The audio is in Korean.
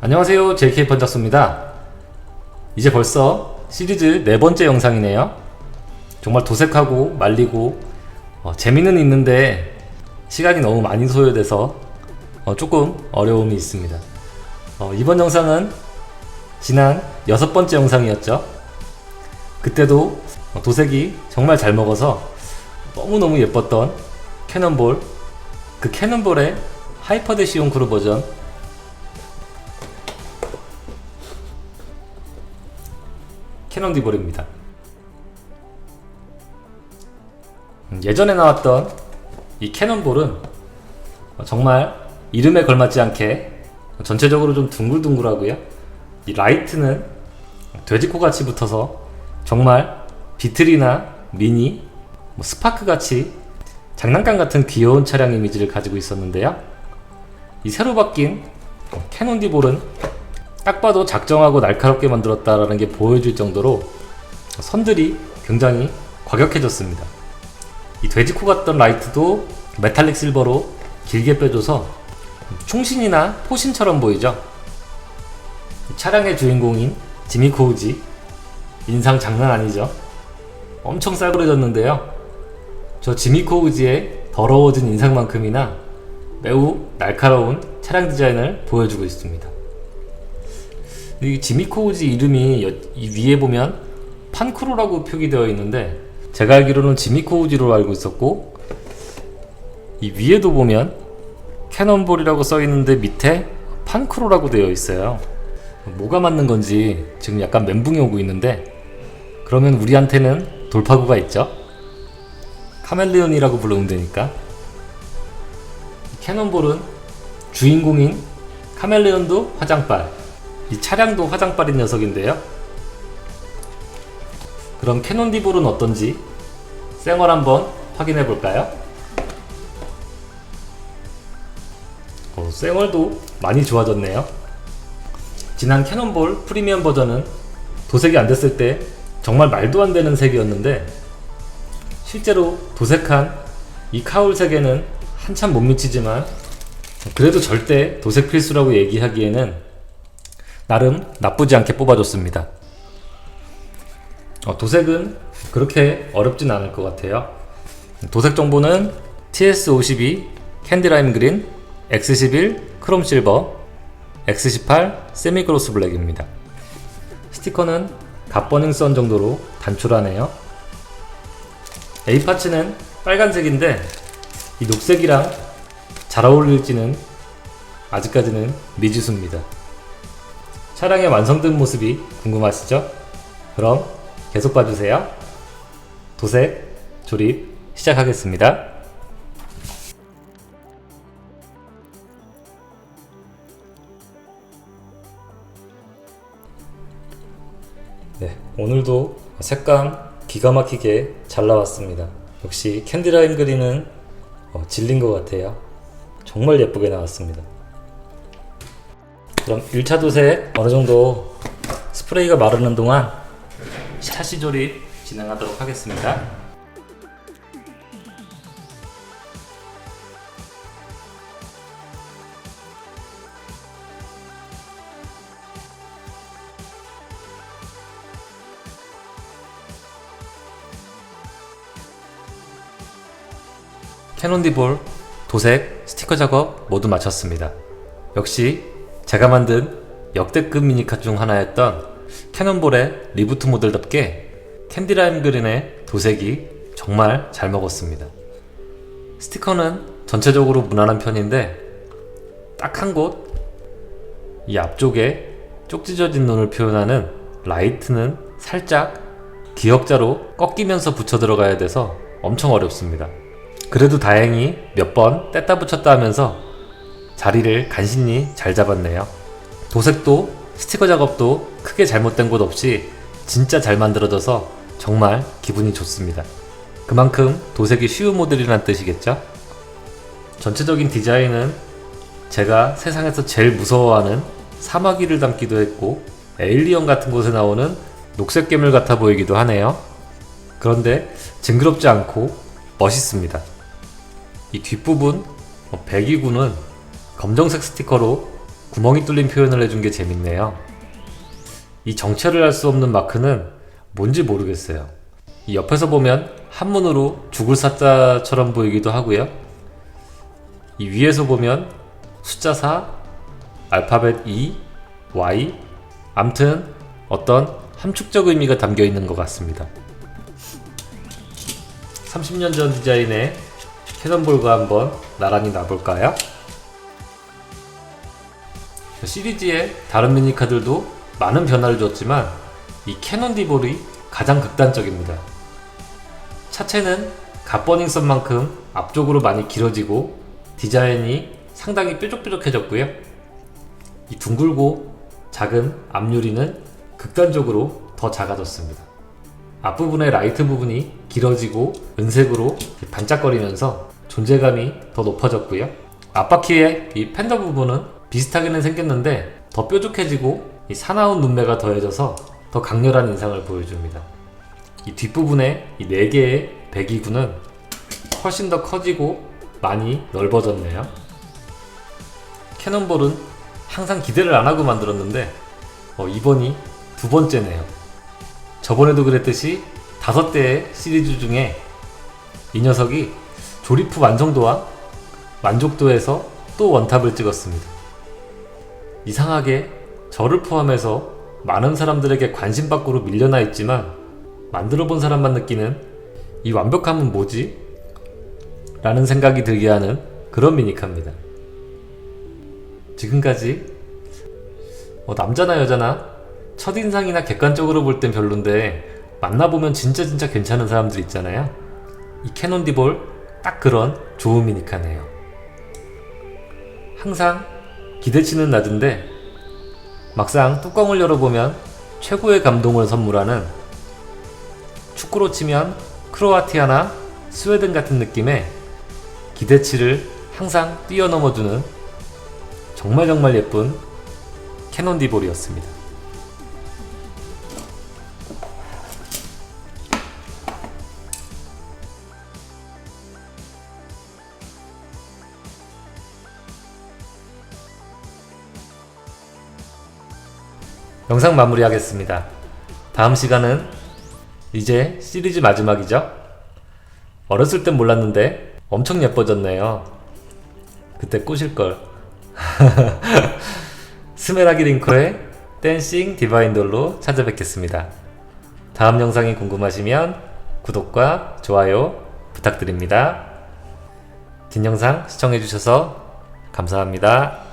안녕하세요. JK 번작수입니다. 이제 벌써 시리즈 네 번째 영상이네요. 정말 도색하고 말리고 어, 재미는 있는데 시간이 너무 많이 소요돼서 어, 조금 어려움이 있습니다. 어, 이번 영상은 지난 여섯 번째 영상이었죠. 그때도 어, 도색이 정말 잘 먹어서 너무너무 예뻤던 캐논볼 그 캐논볼의 하이퍼데시온 크루 버전 캐논 디볼입니다. 음, 예전에 나왔던 이 캐논볼은 정말 이름에 걸맞지 않게 전체적으로 좀 둥글둥글하고요. 이 라이트는 돼지코 같이 붙어서 정말 비틀이나 미니, 뭐 스파크 같이 장난감 같은 귀여운 차량 이미지를 가지고 있었는데요. 이 새로 바뀐 캐논 디볼은 딱 봐도 작정하고 날카롭게 만들었다라는 게 보여질 정도로 선들이 굉장히 과격해졌습니다. 이 돼지코 같던 라이트도 메탈릭 실버로 길게 빼줘서 충신이나 포신처럼 보이죠. 차량의 주인공인 지미 코우지 인상 장난 아니죠. 엄청 싸구려졌는데요. 저 지미 코우지의 더러워진 인상만큼이나 매우 날카로운 차량 디자인을 보여주고 있습니다. 이 지미코우지 이름이 여- 이 위에 보면 판크로라고 표기되어 있는데 제가 알기로는 지미코우지로 알고 있었고 이 위에도 보면 캐논볼이라고 써 있는데 밑에 판크로라고 되어 있어요. 뭐가 맞는 건지 지금 약간 멘붕이 오고 있는데 그러면 우리한테는 돌파구가 있죠. 카멜레온이라고 부르면 되니까 캐논볼은 주인공인 카멜레온도 화장빨 이 차량도 화장빨인 녀석인데요. 그럼 캐논 디볼은 어떤지 생얼 한번 확인해 볼까요? 어, 생얼도 많이 좋아졌네요. 지난 캐논볼 프리미엄 버전은 도색이 안 됐을 때 정말 말도 안 되는 색이었는데 실제로 도색한 이 카울 색에는 한참 못 미치지만 그래도 절대 도색 필수라고 얘기하기에는 나름 나쁘지 않게 뽑아줬습니다. 어, 도색은 그렇게 어렵진 않을 것 같아요. 도색 정보는 TS52 캔디라임 그린, X11 크롬 실버, X18 세미그로스 블랙입니다. 스티커는 갓버닝 선 정도로 단촐하네요. A 파츠는 빨간색인데 이 녹색이랑 잘 어울릴지는 아직까지는 미지수입니다. 차량의 완성된 모습이 궁금하시죠? 그럼 계속 봐주세요. 도색, 조립 시작하겠습니다. 네, 오늘도 색감 기가 막히게 잘 나왔습니다. 역시 캔디라임 그린은 어, 질린 것 같아요. 정말 예쁘게 나왔습니다. 그럼 1차 도색 어느 정도 스프레이가 마르는 동안 샤시 조립 진행하도록 하겠습니다. 캐논 디볼 도색 스티커 작업 모두 마쳤습니다. 역시 제가 만든 역대급 미니카 중 하나였던 캐논볼의 리부트 모델답게 캔디라임 그린의 도색이 정말 잘 먹었습니다. 스티커는 전체적으로 무난한 편인데 딱 한 곳 이 앞쪽에 쪽지져진 눈을 표현하는 라이트는 살짝 기역자로 꺾이면서 붙여 들어가야 돼서 엄청 어렵습니다. 그래도 다행히 몇 번 뗐다 붙였다 하면서 자리를 간신히 잘 잡았네요. 도색도 스티커 작업도 크게 잘못된 곳 없이 진짜 잘 만들어져서 정말 기분이 좋습니다. 그만큼 도색이 쉬운 모델이란 뜻이겠죠? 전체적인 디자인은 제가 세상에서 제일 무서워하는 사마귀를 담기도 했고 에일리언 같은 곳에 나오는 녹색 괴물 같아 보이기도 하네요. 그런데 징그럽지 않고 멋있습니다. 이 뒷부분 어, 배기구는 검정색 스티커로 구멍이 뚫린 표현을 해준 게 재밌네요. 이 정체를 알 수 없는 마크는 뭔지 모르겠어요. 이 옆에서 보면 한문으로 죽을 사자처럼 보이기도 하고요. 이 위에서 보면 숫자 4, 알파벳 E, Y, 암튼 어떤 함축적 의미가 담겨 있는 것 같습니다. 30년 전 디자인의 캐논볼과 한번 나란히 놔볼까요? 시리즈의 다른 미니카들도 많은 변화를 줬지만 이 캐논 디볼이 가장 극단적입니다. 차체는 갓버닝썬만큼 앞쪽으로 많이 길어지고 디자인이 상당히 뾰족뾰족해졌고요. 이 둥글고 작은 앞유리는 극단적으로 더 작아졌습니다. 앞부분의 라이트 부분이 길어지고 은색으로 반짝거리면서 존재감이 더 높아졌고요. 앞바퀴의 이 팬더 부분은 비슷하게는 생겼는데 더 뾰족해지고 이 사나운 눈매가 더해져서 더 강렬한 인상을 보여줍니다. 이 뒷부분에 이 4개의 배기구는 훨씬 더 커지고 많이 넓어졌네요. 캐논볼은 항상 기대를 안 하고 만들었는데 어, 이번이 두 번째네요. 저번에도 그랬듯이 다섯 대의 시리즈 중에 이 녀석이 조립 후 완성도와 만족도에서 또 원탑을 찍었습니다. 이상하게 저를 포함해서 많은 사람들에게 관심 밖으로 밀려나 있지만 만들어 본 사람만 느끼는 이 완벽함은 뭐지? 라는 생각이 들게 하는 그런 미니카입니다. 지금까지 어, 남자나 여자나 첫인상이나 객관적으로 볼 땐 별론데 만나보면 진짜 진짜 괜찮은 사람들 있잖아요. 이 캐논 디볼 딱 그런 좋은 미니카네요. 항상 기대치는 낮은데 막상 뚜껑을 열어보면 최고의 감동을 선물하는 축구로 치면 크로아티아나 스웨덴 같은 느낌의 기대치를 항상 뛰어넘어주는 정말 정말 예쁜 캐논 디볼이었습니다. 영상 마무리하겠습니다. 다음 시간은 이제 시리즈 마지막이죠? 어렸을 땐 몰랐는데 엄청 예뻐졌네요. 그때 꼬실걸. 스메라기 링커의 댄싱 디바인 돌로 찾아뵙겠습니다. 다음 영상이 궁금하시면 구독과 좋아요 부탁드립니다. 긴 영상 시청해주셔서 감사합니다.